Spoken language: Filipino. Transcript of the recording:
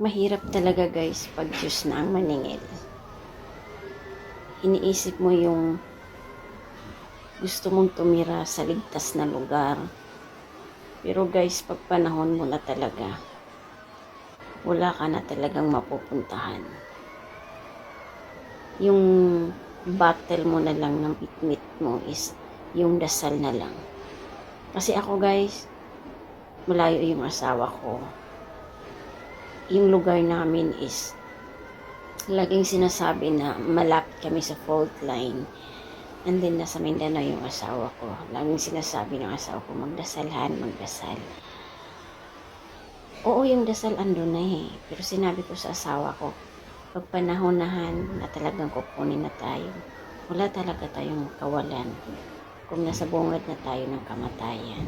Mahirap talaga guys pag Diyos na ang maningil. Iniisip mo yung gusto mong tumira sa ligtas na lugar. Pero guys, pag panahon mo na talaga, wala ka na talagang mapupuntahan. Yung battle mo na lang ng bitmit mo is yung dasal na lang. Kasi ako guys, malayo yung asawa ko. Yung lugar namin is laging sinasabi na malapit kami sa fault line. And then nasa Mindanao yung asawa ko. Laging sinasabi ng asawa ko, magdasalhan, magdasal. Oo, yung dasal ando na eh. Pero sinabi ko sa asawa ko, pag panahonahan na talagang kukunin na tayo, wala talaga tayong kawalan kung nasa bungad na tayo ng kamatayan.